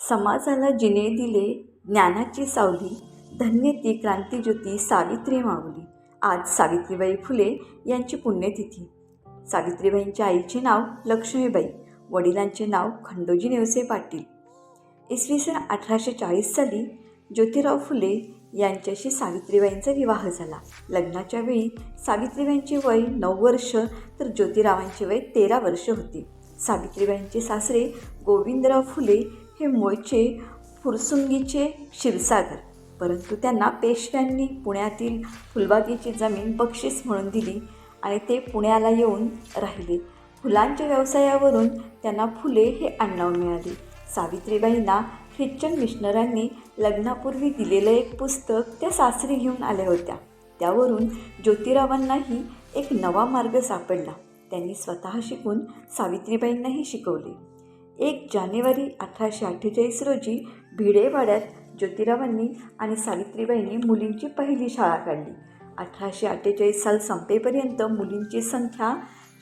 समाजाला जिने दिले ज्ञानाची सावली धन्य ती क्रांतिज्योती सावित्री माऊली. आज सावित्रीबाई फुले यांची पुण्यतिथी. सावित्रीबाईंच्या आईचे नाव लक्ष्मीबाई वडिलांचे नाव खंडोजी नेवसे पाटील. इसवी सन अठराशे चाळीस साली ज्योतिराव फुले यांच्याशी सावित्रीबाईंचा विवाह झाला. लग्नाच्या वेळी सावित्रीबाईंचे वय नऊ वर्ष तर ज्योतिरावांचे वय तेरा वर्ष होते. सावित्रीबाईंचे सासरे गोविंदराव फुले हे मूळचे फुरसुंगीचे क्षीरसागर. परंतु त्यांना पेशव्यांनी पुण्यातील फुलबागेची जमीन बक्षीस म्हणून दिली आणि ते पुण्याला येऊन राहिले. फुलांच्या व्यवसायावरून त्यांना फुले हे आडनाव मिळाले. सावित्रीबाईंना ख्रिश्चन मिशनरांनी लग्नापूर्वी दिलेलं एक पुस्तक त्या सासरी घेऊन आल्या होत्या. त्यावरून ज्योतिरावांनाही एक नवा मार्ग सापडला. त्यांनी स्वतः शिकून सावित्रीबाईंनाही शिकवले. एक जानेवारी अठराशे अठ्ठेचाळीस रोजी भिडेवाड्यात ज्योतिरावांनी आणि सावित्रीबाईंनी मुलींची पहिली शाळा काढली. अठराशे अठ्ठेचाळीस साल संपेपर्यंत मुलींची संख्या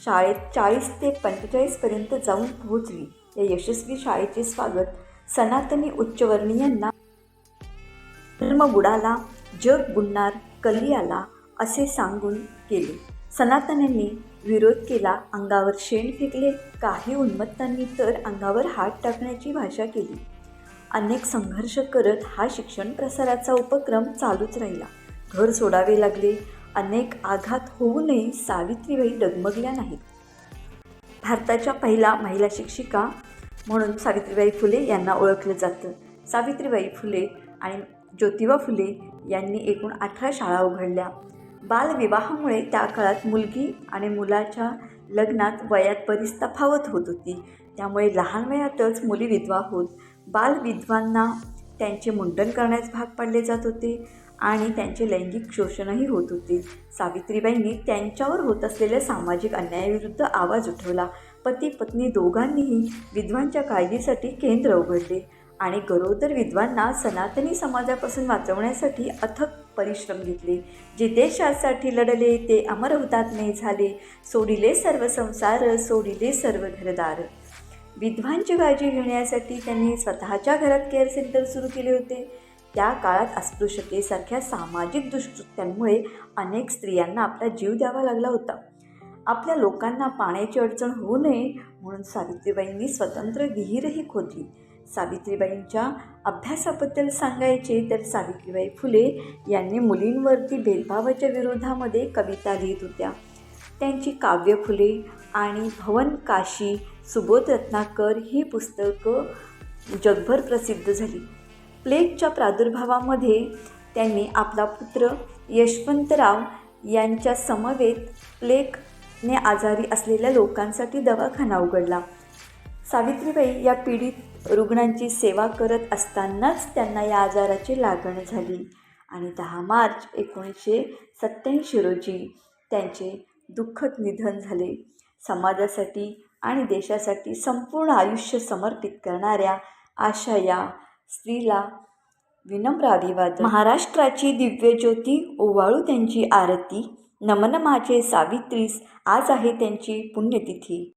शाळेत चाळीस ते पंचेचाळीसपर्यंत जाऊन पोहोचली. या यशस्वी शाळेचे स्वागत सनातनी उच्चवर्णीयांना धर्म बुडाला जग बुडणार कली आला असे सांगून केले. सनातन्यांनी विरोध केला अंगावर शेण फेकले काही उन्मत्तांनी तर अंगावर हात टाकण्याची भाषा केली. अनेक संघर्ष करत हा शिक्षण प्रसाराचा उपक्रम चालूच राहिला. घर सोडावे लागले. अनेक आघात होऊनही सावित्रीबाई डगमगल्या नाहीत. भारताच्या पहिला महिला शिक्षिका म्हणून सावित्रीबाई फुले यांना ओळखलं जातं. सावित्रीबाई फुले आणि ज्योतिबा फुले यांनी एकूण अठरा शाळा उघडल्या. बालविवाहामुळे त्या काळात मुलगी आणि मुलाच्या लग्नात वयात बरीच तफावत होत होती. त्यामुळे लहान वयातच मुली विधवा होत बालविधवांना त्यांचे मुंडन करण्यास भाग पाडले जात होते आणि त्यांचे लैंगिक शोषणही होत होते. सावित्रीबाईंनी त्यांच्यावर होत असलेल्या सामाजिक अन्यायाविरुद्ध आवाज उठवला. पती पत्नी दोघांनीही विधवांच्या काळजीसाठी केंद्र उघडले. आणि गरोदर विधवांना सनातनी समाजापासून वाचवण्यासाठी अथक परिश्रम घेतले. जे देशासाठी लढले ते अमर हुतात्मे झाले. सोडिले सर्व संसार सोडिले सर्व घरदार. विधवांची काळजी घेण्यासाठी त्यांनी स्वतःच्या घरात केअर सेंटर सुरू केले होते. त्या काळात अस्पृश्यतेसारख्या सामाजिक दुष्कृत्यांमुळे अनेक स्त्रियांना आपला जीव द्यावा लागला होता. आपल्या लोकांना पाण्याची अडचण होऊ नये म्हणून सावित्रीबाईंनी स्वतंत्र विहीरही खोदली. सावित्रीबाईंच्या अभ्यासाबद्दल सांगायचे तर सावित्रीबाई फुले यांनी मुलींवरती भेदभावाच्या विरोधामध्ये कविता लिहित होत्या. त्यांची काव्य फुले आणि भवन काशी सुबोध रत्नाकर ही पुस्तकं जगभर प्रसिद्ध झाली. प्लेगच्या प्रादुर्भावामध्ये त्यांनी आपला पुत्र यशवंतराव यांच्या समवेत प्लेगने आजारी असलेल्या लोकांसाठी दवाखाना उघडला. सावित्रीबाई या पीडित रुग्णांची सेवा करत असतानाच त्यांना या आजाराची लागण झाली. आणि दहा मार्च एकोणीसशे सत्त्याऐंशी रोजी त्यांचे दुःखद निधन झाले. समाजासाठी आणि देशासाठी संपूर्ण आयुष्य समर्पित करणाऱ्या आशा या स्त्रीला विनम्र अभिवादन. महाराष्ट्राची दिव्यज्योती ओवाळू त्यांची आरती. नमन माझे सावित्रीस. आज आहे त्यांची पुण्यतिथी.